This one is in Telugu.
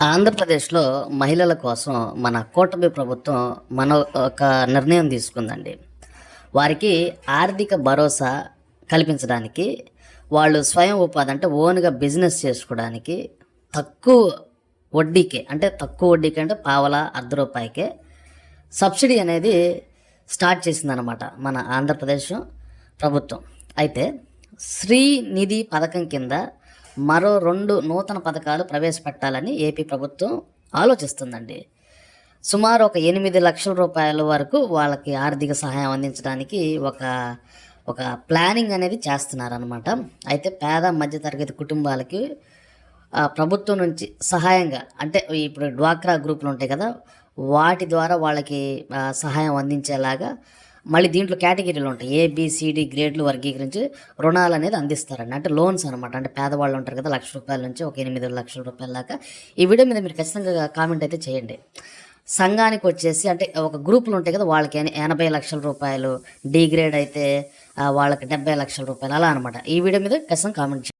ఆంధ్రప్రదేశ్లో మహిళల కోసం మన కూటమి ప్రభుత్వం మన ఒక నిర్ణయం తీసుకుందండి. వారికి ఆర్థిక భరోసా కల్పించడానికి వాళ్ళు స్వయం ఉపాధి అంటే ఓన్గా బిజినెస్ చేసుకోవడానికి తక్కువ వడ్డీకే అంటే తక్కువ వడ్డీకి అంటే పావల అర్ధ రూపాయికే సబ్సిడీ అనేది స్టార్ట్ చేసిందనమాట మన ఆంధ్రప్రదేశ్ ప్రభుత్వం. అయితే శ్రీనిధి పథకం కింద మరో రెండు నూతన పథకాలు ప్రవేశపెట్టాలని ఏపీ ప్రభుత్వం ఆలోచిస్తుందండి. సుమారు ఒక ఎనిమిది లక్షల రూపాయల వరకు వాళ్ళకి ఆర్థిక సహాయం అందించడానికి ఒక ఒక ప్లానింగ్ అనేది చేస్తున్నారనమాట అయితే పేద మధ్యతరగతి కుటుంబాలకి ప్రభుత్వం నుంచి సహాయంగా అంటే ఇప్పుడు డ్వాక్రా గ్రూపులు ఉంటాయి కదా వాటి ద్వారా వాళ్ళకి సహాయం అందించేలాగా మళ్ళీ దీంట్లో కేటగిరీలు ఉంటాయి. ఏబిసిడి గ్రేడ్లు వర్గీకరించి రుణాలు అనేది అందిస్తారండి అంటే లోన్స్ అనమాట అంటే పేదవాళ్ళు ఉంటారు కదా లక్ష రూపాయల నుంచి ఒక ఎనిమిది లక్షల రూపాయల దాకా. ఈ వీడియో మీద మీరు ఖచ్చితంగా కామెంట్ అయితే చేయండి. సంఘానికి వచ్చేసి అంటే ఒక గ్రూపులు ఉంటాయి కదా వాళ్ళకి ఎనభై లక్షల రూపాయలు డిగ్రేడ్ అయితే వాళ్ళకి డెబ్బై లక్షల రూపాయలు అలా అనమాట ఈ వీడియో మీద ఖచ్చితంగా కామెంట్